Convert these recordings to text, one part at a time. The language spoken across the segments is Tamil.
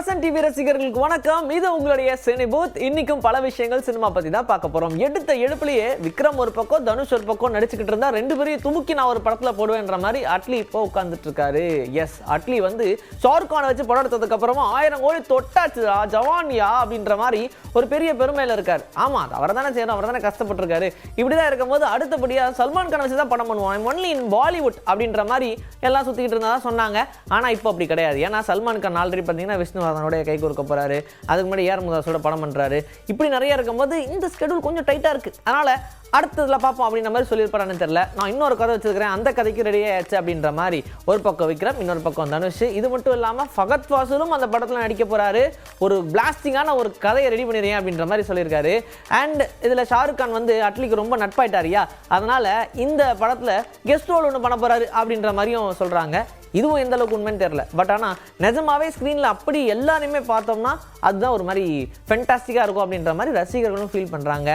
வசன் டிவி ரசிகர்களுக்கு வணக்கம். இது உங்களுடைய சினி பூத். இன்னைக்கும் பல விஷயங்கள் சினிமா பத்தி தான் பார்க்க போறோம். எடுத்த எடுப்புலயே விக்ரம் ஒரு பக்கம் தனுஷ் ஒரு பக்கம் நடிச்சுக்கிட்டு இருந்தால் ரெண்டு பேரையும் துமுக்கி நான் ஒரு படத்துல போடுவேன்ற மாதிரி அட்லி இப்போ உட்காந்துட்டு இருக்காரு எஸ் அட்லி வந்து ஷாருக்கானை வச்சு படம் எடுத்ததுக்கு அப்புறமா ஆயிரம் கோடி தொட்டாச்சுடா ஜவான்யா அப்படின்ற மாதிரி ஒரு பெரிய பெருமையில இருக்காரு. ஆமா அது அவர் தானே செய்யணும் அவர் தானே கஷ்டப்பட்டிருக்காரு. இப்படிதான் இருக்கும்போது அடுத்தபடியாக சல்மான் கான் வச்சு தான் படம் பண்ணுவான். ஒன்லி இன் பாலிவுட் அப்படின்ற மாதிரி எல்லாம் சுற்றிக்கிட்டு இருந்தால் சொன்னாங்க. ஆனா இப்போ அப்படி கிடையாது. ஏன்னா சல்மான் கான் ஆல்ரெடி பார்த்தீங்கன்னா விஷ்ணுவர்தனோட கை கொடுக்க போறாரு. அதுக்கு முன்னாடி ஏஆர் முதாஸோட படம் பண்ணுறாரு இப்படி நிறைய இருக்கும்போது இந்த ஸ்கெடியூல் கொஞ்சம் டைட்டாக இருக்குது அதனால் அடுத்ததில் பார்ப்போம் அப்படின்ற மாதிரி சொல்லியிருப்பாரான்னு தெரியல. நான் இன்னொரு கதை வச்சுருக்கிறேன். அந்த கதைக்கு ரெடி ஆயிடுச்சு அப்படின்ற மாதிரி ஒரு பக்கம் விக்ரம் இன்னொரு பக்கம் தனுஷ். இது மட்டும் இல்லாமல் ஃபகத் வாசலும் அந்த படத்தில் நடிக்க போகிறாரு ஒரு பிளாஸ்டிங்கான ஒரு கதையை ரெடி பண்ணிடுறேன் அப்படின்ற மாதிரி சொல்லியிருக்காரு. அண்ட் இதில் ஷாருக் கான் வந்து அட்லிக்கு ரொம்ப நட்பாயிட்டாரியா அதனால் இந்த படத்தில் கெஸ்ட் ரோல் ஒன்று பண்ண போகிறாரு அப்படின்ற மாதிரியும் சொல்கிறாங்க இதுவும் எந்த அளவுக்கு உண்மைன்னு தெரியல. பட் ஆனால் நிஜமாவே ஸ்க்ரீனில் அப்படி எல்லாருமே பார்த்தோம்னா அதுதான் ஒரு மாதிரி ஃபென்டாஸ்டிக்காக இருக்கும் அப்படின்ற மாதிரி ரசிகர்களும் ஃபீல் பண்ணுறாங்க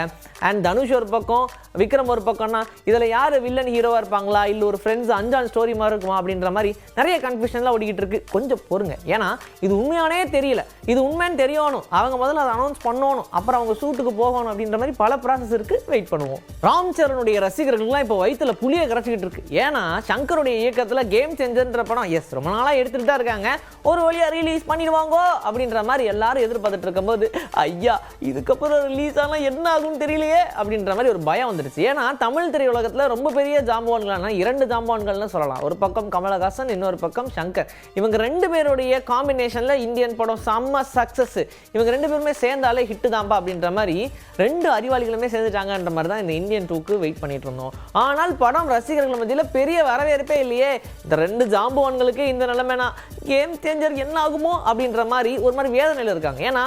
அண்ட் தனுஷ் ஒரு பக்கம் விக்ரம் ஒரு பக்கம்னா இதில் யார் வில்லன் ஹீரோவாக இருப்பாங்களா? இல்லை ஒரு ஃப்ரெண்ட்ஸ் அஞ்சான் ஸ்டோரி மாதிரி இருக்குமா அப்படின்ற மாதிரி நிறைய கன்ஃபியூஷன்லாம் ஓடிக்கிட்டு இருக்கு. கொஞ்சம் பொறுங்க. ஏன்னா இது உண்மையானே தெரியல. இது உண்மைன்னு தெரியணும். அவங்க முதல்ல அதை அனௌன்ஸ் பண்ணணும். அப்புறம் அவங்க ஷூட்டுக்கு போகணும் அப்படின்ற மாதிரி பல ப்ராசஸ் இருக்குது வெயிட் பண்ணுவோம். ராம் சரணுடைய ரசிகர்கள்லாம் இப்போ வயிற்றில் புளியை கரைச்சிக்கிட்டு இருக்கு. ஏன்னா சங்கருடைய இயக்கத்தில் கேம் சேஞ்சர்ன்ற படம். எஸ் ரொம்ப நாளாக எடுத்துகிட்டு தான் இருக்காங்க. ஒரு வழியாக ரிலீஸ் பண்ணிடுவாங்கோ அப்படின்ற மாதிரி எல்லாரும் எதிர்பார்த்துட்டு இருக்கும்போது ஐயா இதுக்கப்புறம் ரிலீஸ் ஆனால் என்ன ஆகும்னு தெரியலையே அப்படின்ற மாதிரி ஒரு பயம் வந்துடுச்சு ஏன்னா தமிழ் திரையுலகத்தில் ரொம்ப பெரிய ஜாம்பவான்கள்னா இரண்டு ஜாம்பவான்கள்னு சொல்லலாம். ஒரு பக்கம் கமலஹாசன் இன்னொரு பக்கம் சங்கர். இவங்க ரெண்டு பேருடைய காம்பினேஷனில் இந்தியன் படம் செம்ம சக்ஸஸ் இவங்க ரெண்டு பேருமே சேர்ந்தாலே ஹிட்டு தான்பா அப்படின்ற மாதிரி ரெண்டு அறிவாளிகளுமே சேர்ந்துட்டாங்கன்ற மாதிரி தான் இந்த இந்தியன் டூக்கு வெயிட் பண்ணிட்டு இருந்தோம். ஆனால் படம் ரசிகர்கள் மத்தியில் பெரிய வரவேற்பே இல்லையே. இந்த ரெண்டு ஜாம்பவான்களுக்கு இந்த நிலைமைனா கேம் சேஞ்சர் என்ன ஆகுமோ அப்படின்ற மாதிரி ஒரு மாதிரி வேதனையில் இருக்காங்க. ஏன்னா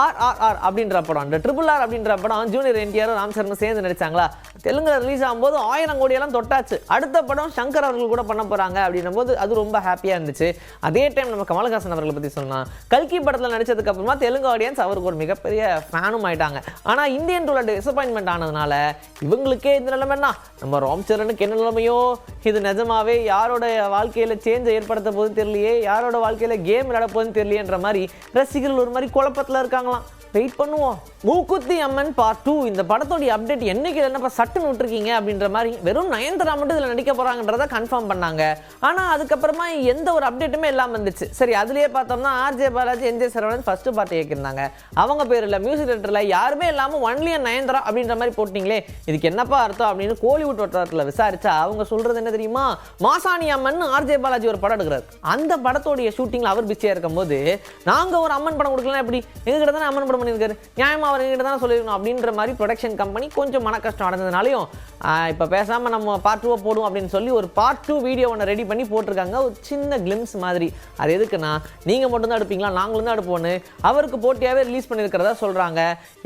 ஆர் ஆர் ஆர் அப்படின்ற படம் இந்த ட்ரிபிள் ஆர் அப்படின்ற படம் ஜூனியர் என்டிஆர் ராம் சரண் சேர்ந்து நடிச்சாங்களா? தெலுங்கு ரிலீஸ் ஆகும்போது ஆயிரம் கோடியெல்லாம் தொட்டாச்சு. அடுத்த படம் சங்கர் அவர்கள் கூட பண்ண போகிறாங்க அப்படின்னும் போது அது ரொம்ப ஹாப்பியாக இருந்துச்சு. அதே டைம் நம்ம கமலஹாசன் அவர்களை பற்றி சொல்லலாம். கல்கி படத்தில் நடிச்சதுக்கு அப்புறமா தெலுங்கு ஆடியன்ஸ் அவருக்கு ஒரு மிகப்பெரிய ஃபேனும் ஆயிட்டாங்க. ஆனால் இந்தியன் டூல டிசப்பாயின்மெண்ட் ஆனதுனால இவங்களுக்கே இந்த நிலைமைன்னா நம்ம ராம் சரணுக்கு என்ன நிலைமையோ? இது நிஜமாவே யாரோட வாழ்க்கையில் சேஞ்சை ஏற்படுத்த போது தெரியலையே. யார் யாரோட வாழ்க்கையில் கேம் விளையாட போகுதுன்னு தெரியலையேன்ற மாதிரி ரசிகர்கள் ஒரு மாதிரி குழப்பத்தில் இருக்காங்களாம். வெயிட் பண்ணுவோம். மூக்குத்தி அம்மன் பார்ட் டூ இந்த படத்தோடைய அப்டேட் என்னைக்கு என்னப்பா சட்டுன்னு விட்டுருக்கீங்க அப்படின்ற மாதிரி வெறும் நயன்தரா மட்டும் இதில் நடிக்க போகிறாங்கன்றத கன்ஃபார்ம் பண்ணாங்க. ஆனால் அதுக்கப்புறமா எந்த ஒரு அப்டேட்டுமே இல்லாமல் இருந்துச்சு. சரி அதுலேயே பார்த்தோம்னா R J Balaji N J Saravanan first part இயக்கியிருந்தாங்க. அவங்க பேரில் மியூசிக் டேரக்டரில் யாருமே இல்லாமல் ஒன்லி நயன்தரா அப்படின்ற மாதிரி போட்டிங்களே இதுக்கு என்னப்பா அர்த்தம் அப்படின்னு கோலிவுட் வட்டாரத்தில் விசாரிச்சா அவங்க சொல்கிறது என்ன தெரியுமா? மாசாணி அம்மன் ஆர்ஜே பாலாஜி ஒரு படம் எடுக்கிறார். அந்த படத்தோடைய ஷூட்டிங்ல அவர் பிஸியாக இருக்கும்போது நாங்க ஒரு அம்மன் படம் கொடுக்கலாம் எப்படி? எங்ககிட்ட தானே அம்மன் படம் பண்ணியிருக்காரு? நியாயமா அவர் எங்ககிட்ட தானே சொல்லிருக்கணும் அப்படின்ற மாதிரி ப்ரொடக்ஷன் கம்பெனி கொஞ்சம் மன கஷ்டம் அடைஞ்சதுனாலையும் இப்போ பேசாம நம்ம பார்ட் டூவை போடும் அப்படின்னு சொல்லி ஒரு பார்ட் டூ வீடியோ ஒன்று ரெடி பண்ணி போட்டிருக்காங்க. ஒரு சின்ன கிளிம்ஸ் மாதிரி. அது எதுக்குன்னா நீங்க மட்டும்தான் எடுப்பீங்களா? நாங்களும் தான் எடுப்போன்னு அவருக்கு போட்டியாவே ரிலீஸ் பண்ணியிருக்கிறதா சொல்றாங்க.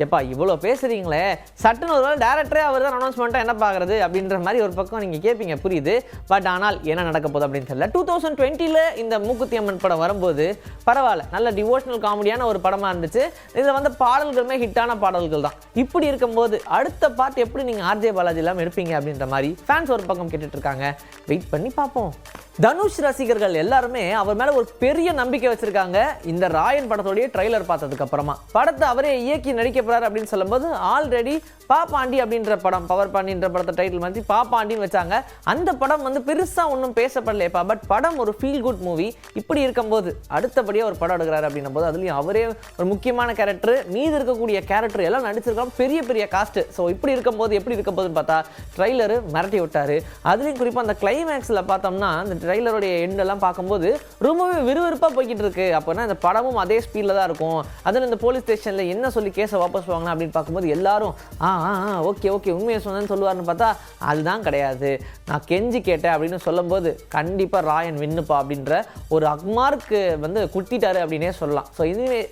எப்பா இவ்வளோ பேசுறீங்களே? சட்டுன்னு ஒரு வேளை டேரக்டரே அவர் தான் அனௌன்ஸ் பண்ணிட்டா என்ன பார்க்குறது அப்படின்ற மாதிரி ஒரு பக்கம் நீங்க கேட்பீங்க புரியுது? பட் ஆனால் என்ன நடக்க போகுது அப்படின்னு தெரியல. டூ தௌசண்ட் டுவெண்ட்டியில் இந்த மூக்குத்தி அம்மன் படம் வரும்போது பரவாயில்ல நல்ல டிவோஷனல் காமெடியான ஒரு படமா இருந்துச்சு. இதில் வந்து பாடல்களுமே ஹிட்டான பாடல்கள் தான். இப்படி இருக்கும்போது அடுத்த பார்ட் எப்படி நீங்கள் ஆர்ஜே பாலாஜி இல்லாமல் எடுப்பீங்க அப்படின்ற மாதிரி ஃபேன்ஸ் ஒரு பக்கம் கேட்டுட்டு இருக்காங்க. வெயிட் பண்ணி பார்ப்போம். தனுஷ் ரசிகர்கள் எல்லாருமே அவர் மேல ஒரு பெரிய நம்பிக்கை வச்சிருக்காங்க. இந்த ராயன் படத்தோடைய ட்ரைலர் பார்த்ததுக்கு அப்புறமா. படத்தை அவரே இயக்கி நடிக்க போறாரு அப்படின்னு சொல்லும்போது ஆல்ரெடி பாப்பாண்டி அப்படின்ற படம் பவர் பாண்டின்ற படத்தை டைட்டில் மாற்றி பாப்பாண்டின்னு வச்சாங்க. அந்த படம் வந்து பெருசா ஒன்றும் பேசப்படலையப்பா பட் படம் ஒரு ஃபீல் குட் மூவி இப்படி இருக்கும்போது அடுத்தபடியாக ஒரு படம் எடுக்கிறாரு அப்படின்னும் போது அதுலேயும் அவரே ஒரு முக்கியமான கேரக்டர் மீது இருக்கக்கூடிய கேரக்டர் எல்லாம் நடிச்சிருக்கோம் பெரிய பெரிய காஸ்ட் ஸோ இப்படி இருக்கும்போது எப்படி இருக்க போகுதுன்னு பார்த்தா ட்ரைலரு மிரட்டி விட்டாரு. அதுலேயும் குறிப்பாக அந்த கிளைமேக்ஸில் பார்த்தோம்னா அந்த ட்ரைலருடைய எண்டெல்லாம் பார்க்கும்போது ரொம்பவே விறுவிறுப்பாக போய்கிட்டு இருக்கு அப்போனா இந்த படமும் அதே ஸ்பீடில் தான் இருக்கும். அதில் இந்த போலீஸ் ஸ்டேஷனில் என்ன சொல்லி கேஸை வாபஸ் வாங்கலாம் அப்படின்னு பார்க்கும்போது எல்லாரும் ஆ ஆ ஆ ஓகே ஓகே உண்மையை சொன்னேன்னு சொல்லுவார்னு பார்த்தா அதுதான் கிடையாது. நான் கெஞ்சி கேட்டேன் அப்படின்னு சொல்லும்போது கண்டிப்பாக ராயன் வின்னுப்பா அப்படின்ற ஒரு அக்மார்க்கு வந்து குத்திட்டாரு அப்படின்னே சொல்லலாம். ஸோ இதுவே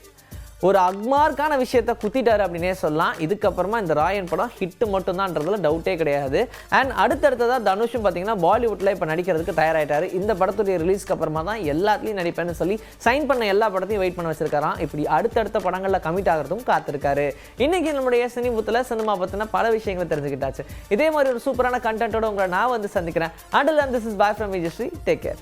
ஒரு அக்மார்க்கான விஷயத்த குத்திட்டாரு அப்படின்னே சொல்லலாம். இதுக்கப்புறமா இந்த ராயன் படம் ஹிட்டு மட்டும்தான்றதுல டவுட்டே கிடையாது. அண்ட் அடுத்தடுத்ததாக தனுஷும் பார்த்தீங்கன்னா பாலிவுட்டில் இப்போ நடிக்கிறதுக்கு தயாராயிட்டாரு. இந்த படத்துடைய ரிலீஸ்க்கு அப்புறமா தான் எல்லாத்துலேயும் நடிப்பேன்னு சொல்லி சைன் பண்ண எல்லா படத்தையும் வெயிட் பண்ண வச்சிருக்காராம். இப்படி அடுத்தடுத்த படங்களில் கமிட் ஆகிறதும் காத்திருக்காரு. இன்னைக்கு நம்முடைய சினிபுத்தில் சினிமா பற்றின பல விஷயங்களை தெரிஞ்சுக்கிட்டாச்சு. இதே மாதிரி ஒரு சூப்பரான கண்டென்ட்டோட உங்களை நான் வந்து சந்திக்கிறேன். And this is boy from Vijayasri take care